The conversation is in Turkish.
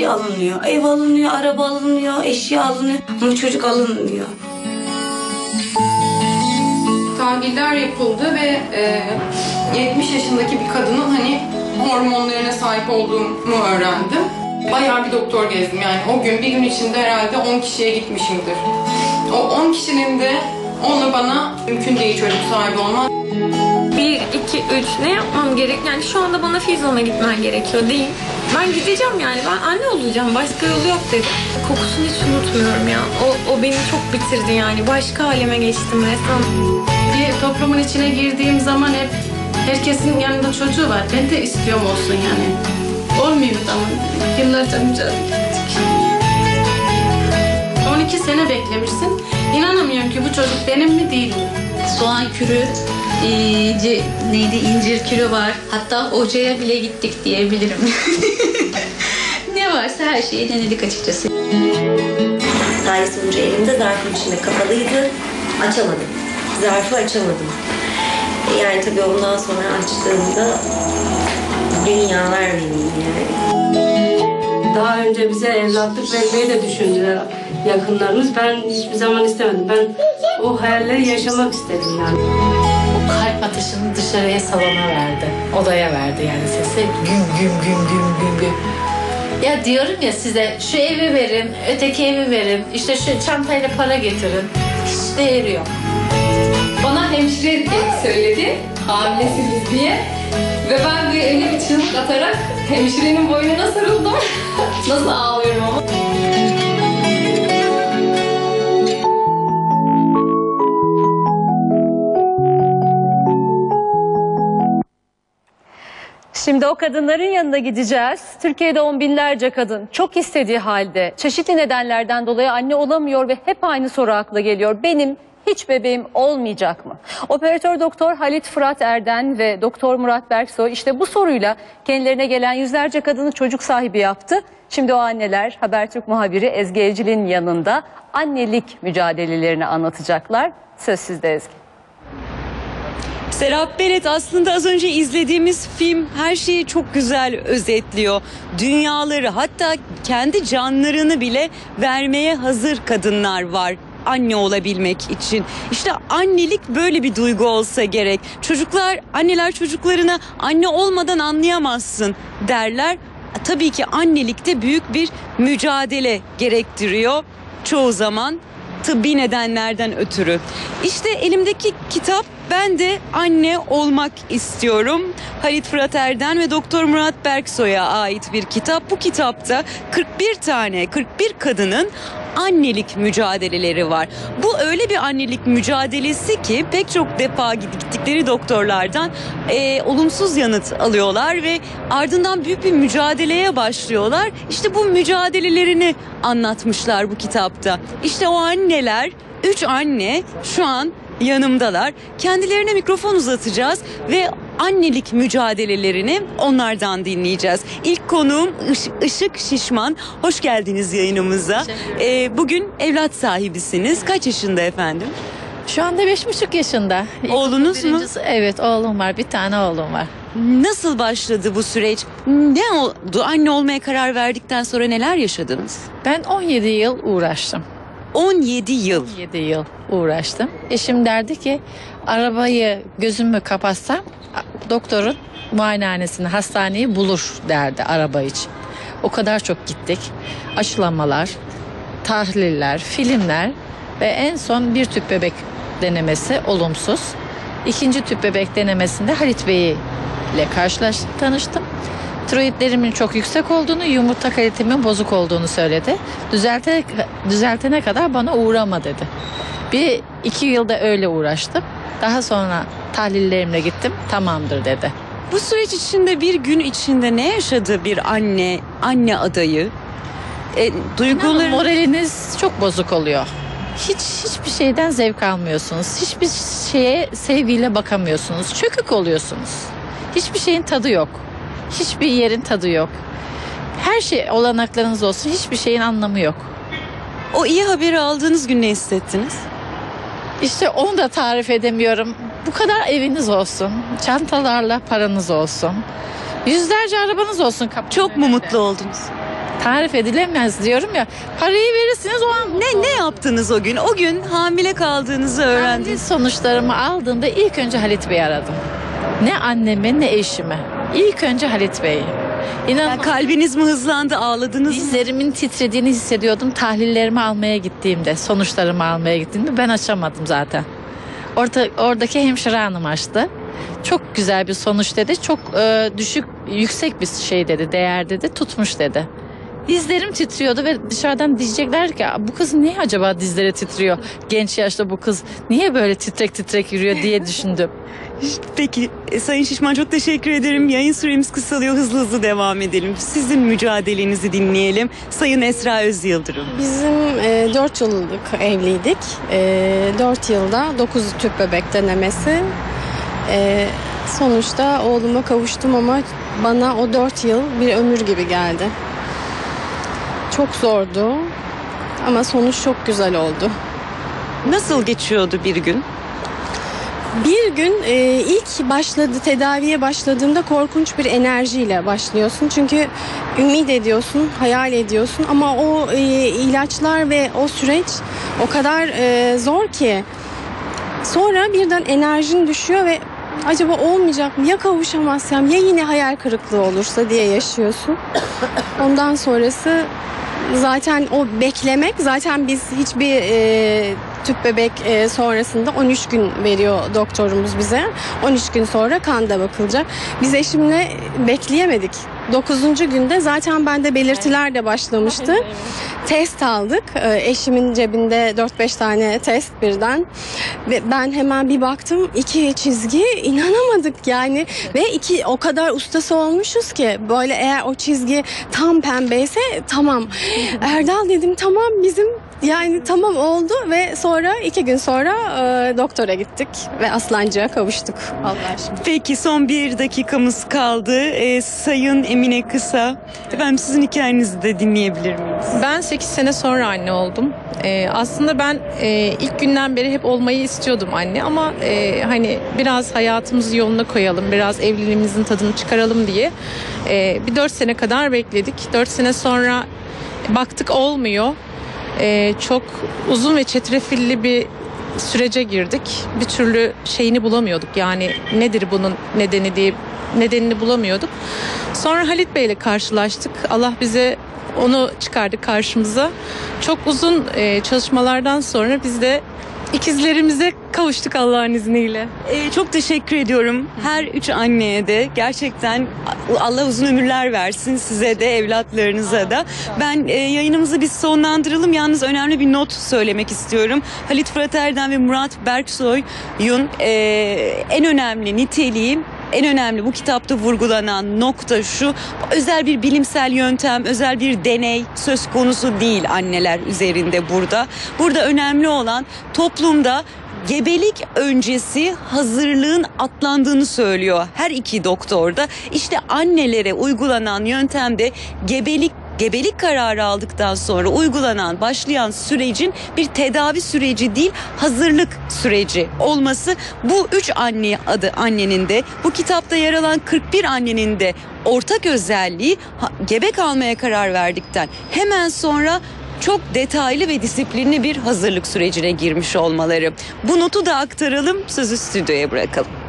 şey alınıyor. Ev alınıyor, araba alınıyor, eşya alınıyor. Ama çocuk alınmıyor. tahliller yapıldı ve e, 70 yaşındaki bir kadının hani hormonlarına sahip olduğumu öğrendim. Bayağı bir doktor gezdim yani o gün bir gün içinde herhalde 10 kişiye gitmişimdir. O 10 kişinin de onu bana mümkün değil çocuk sahibi olmak. 1, 2, 3 ne yapmam gerek? Yani şu anda bana Fizon'a gitmen gerekiyor değil. Ben gideceğim yani ben anne olacağım başka yolu yok dedi. Kokusunu hiç unutmuyorum ya. O, o beni çok bitirdi yani. Başka aleme geçtim resmen. Bir toplumun içine girdiğim zaman hep herkesin yanında çocuğu var. Ben de istiyorum olsun yani. Olmuyor ama yıllarca mücadele ettik. 12 sene beklemişsin. İnanamıyorum ki bu çocuk benim mi değil mi? soğan kürü, e, ce- neydi incir kürü var. Hatta hocaya bile gittik diyebilirim. varsa her şeyi denedik açıkçası. Sahi sonucu elimde zarfın içinde kapalıydı. Açamadım. Zarfı açamadım. Yani tabii ondan sonra açtığımda dünyalar benim yani. Daha önce bize evlatlık vermeyi de düşündüler yakınlarımız. Ben hiçbir zaman istemedim. Ben o hayalleri yaşamak istedim yani. O kalp atışını dışarıya salona verdi. Odaya verdi yani sesi. Güm güm güm güm güm güm. Ya diyorum ya size şu evi verin, öteki evi verin, işte şu çantayla para getirin. Hiç değeri yok. Bana hemşire söyledi hamilesiniz diye. Ve ben bir bir çığlık atarak hemşirenin boynuna sarıldım. Nasıl ağlıyorum ama. Şimdi o kadınların yanına gideceğiz. Türkiye'de on binlerce kadın çok istediği halde çeşitli nedenlerden dolayı anne olamıyor ve hep aynı soru akla geliyor. Benim hiç bebeğim olmayacak mı? Operatör doktor Halit Fırat Erden ve doktor Murat Berksoy işte bu soruyla kendilerine gelen yüzlerce kadını çocuk sahibi yaptı. Şimdi o anneler Habertürk muhabiri Ezgi Evcil'in yanında annelik mücadelelerini anlatacaklar. Söz sizde Ezgi. Serap Beret aslında az önce izlediğimiz film her şeyi çok güzel özetliyor. Dünyaları hatta kendi canlarını bile vermeye hazır kadınlar var anne olabilmek için. İşte annelik böyle bir duygu olsa gerek. Çocuklar, anneler çocuklarına anne olmadan anlayamazsın derler. Tabii ki annelikte büyük bir mücadele gerektiriyor. Çoğu zaman tıbbi nedenlerden ötürü. İşte elimdeki kitap ben de anne olmak istiyorum. Halit Fırat Erden ve Doktor Murat Berksoy'a ait bir kitap. Bu kitapta 41 tane 41 kadının annelik mücadeleleri var. Bu öyle bir annelik mücadelesi ki pek çok defa gittikleri doktorlardan e, olumsuz yanıt alıyorlar ve ardından büyük bir mücadeleye başlıyorlar. İşte bu mücadelelerini anlatmışlar bu kitapta. İşte o anneler, üç anne şu an yanımdalar. Kendilerine mikrofon uzatacağız ve annelik mücadelelerini onlardan dinleyeceğiz. İlk konuğum Iş- Işık Şişman. Hoş geldiniz yayınımıza. Ee, bugün evlat sahibisiniz. Kaç yaşında efendim? Şu anda beş buçuk yaşında. Oğlunuz mu? Evet oğlum var. Bir tane oğlum var. Nasıl başladı bu süreç? Ne oldu? Anne olmaya karar verdikten sonra neler yaşadınız? Ben 17 yıl uğraştım. 17 yıl. 17 yıl uğraştım. Eşim derdi ki arabayı gözümü kapatsam doktorun muayenehanesini, hastaneyi bulur derdi araba için. O kadar çok gittik. Aşılamalar, tahliller, filmler ve en son bir tüp bebek denemesi olumsuz. İkinci tüp bebek denemesinde Halit Bey ile karşılaştım, tanıştım. Tiroidlerimin çok yüksek olduğunu, yumurta kalitemin bozuk olduğunu söyledi. Düzelte, düzeltene kadar bana uğrama dedi. Bir iki yılda öyle uğraştım. Daha sonra tahlillerimle gittim. Tamamdır dedi. Bu süreç içinde bir gün içinde ne yaşadı bir anne, anne adayı? E, duyguları... İnanın moraliniz çok bozuk oluyor. Hiç hiçbir şeyden zevk almıyorsunuz. Hiçbir şeye sevgiyle bakamıyorsunuz. Çökük oluyorsunuz. Hiçbir şeyin tadı yok. Hiçbir yerin tadı yok. Her şey olanaklarınız olsun. Hiçbir şeyin anlamı yok. O iyi haberi aldığınız gün ne hissettiniz? İşte onu da tarif edemiyorum. Bu kadar eviniz olsun. Çantalarla paranız olsun. Yüzlerce arabanız olsun. kapının Çok mu mutlu oldunuz? tarif edilemez diyorum ya. Parayı verirsiniz o an Ne ne yaptınız o gün? O gün hamile kaldığınızı öğrendim. Tahlil sonuçlarımı aldığımda ilk önce Halit Bey'i aradım. Ne annemi ne eşimi. İlk önce Halit Bey'i. İnan Yani kalbiniz mi hızlandı, ağladınız mı? dizlerimin titrediğini hissediyordum tahlillerimi almaya gittiğimde, sonuçlarımı almaya gittiğimde ben açamadım zaten. Orada, oradaki hemşire hanım açtı. Çok güzel bir sonuç dedi. Çok e, düşük, yüksek bir şey dedi, değer dedi. Tutmuş dedi. Dizlerim titriyordu ve dışarıdan diyecekler ki bu kız niye acaba dizleri titriyor? Genç yaşta bu kız niye böyle titrek titrek yürüyor diye düşündüm. Peki e, Sayın Şişman çok teşekkür ederim. Yayın süremiz kısalıyor. Hızlı hızlı devam edelim. Sizin mücadelenizi dinleyelim. Sayın Esra Özyıldırım. Bizim e, 4 yıllık evliydik. E, 4 yılda 9 tüp bebek denemesi. E, sonuçta oğluma kavuştum ama bana o 4 yıl bir ömür gibi geldi. Çok zordu ama sonuç çok güzel oldu. Nasıl geçiyordu bir gün? Bir gün e, ilk başladı tedaviye başladığında korkunç bir enerjiyle başlıyorsun. Çünkü ümit ediyorsun, hayal ediyorsun ama o e, ilaçlar ve o süreç o kadar e, zor ki sonra birden enerjin düşüyor ve acaba olmayacak mı? Ya kavuşamazsam ya yine hayal kırıklığı olursa diye yaşıyorsun. Ondan sonrası zaten o beklemek zaten biz hiçbir e, tüp bebek e, sonrasında 13 gün veriyor doktorumuz bize. 13 gün sonra kan da bakılacak. Biz eşimle bekleyemedik. 9. günde zaten bende belirtiler de başlamıştı. Test aldık. E, eşimin cebinde 4-5 tane test birden. Ve ben hemen bir baktım iki çizgi inanamadık yani. Ve iki o kadar ustası olmuşuz ki böyle eğer o çizgi tam pembeyse tamam. Erdal dedim tamam bizim yani tamam oldu ve sonra iki gün sonra e, doktora gittik ve Aslancı'ya kavuştuk. Allah aşkına. Peki son bir dakikamız kaldı. Ee, Sayın Emine Kısa. Efendim sizin hikayenizi de dinleyebilir miyiz? Ben 8 sene sonra anne oldum. Ee, aslında ben e, ilk günden beri hep olmayı istiyordum anne ama e, hani biraz hayatımızı yoluna koyalım, biraz evliliğimizin tadını çıkaralım diye e, bir 4 sene kadar bekledik. 4 sene sonra baktık olmuyor. E, çok uzun ve çetrefilli bir sürece girdik. Bir türlü şeyini bulamıyorduk. Yani nedir bunun nedeni diye nedenini bulamıyorduk. Sonra Halit Bey ile karşılaştık. Allah bize onu çıkardı karşımıza. Çok uzun e, çalışmalardan sonra biz de ikizlerimize kavuştuk Allah'ın izniyle. Ee, çok teşekkür ediyorum her üç anneye de gerçekten Allah uzun ömürler versin size de evlatlarınıza da. Ben e, yayınımızı biz sonlandıralım yalnız önemli bir not söylemek istiyorum. Halit Fırat Erdem ve Murat Berksoy'un e, en önemli niteliği en önemli bu kitapta vurgulanan nokta şu özel bir bilimsel yöntem, özel bir deney söz konusu değil anneler üzerinde burada. Burada önemli olan toplumda gebelik öncesi hazırlığın atlandığını söylüyor her iki doktorda. İşte annelere uygulanan yöntemde gebelik gebelik kararı aldıktan sonra uygulanan başlayan sürecin bir tedavi süreci değil hazırlık süreci olması bu üç anne adı annenin de bu kitapta yer alan 41 annenin de ortak özelliği gebe kalmaya karar verdikten hemen sonra çok detaylı ve disiplinli bir hazırlık sürecine girmiş olmaları. Bu notu da aktaralım, sözü stüdyoya bırakalım.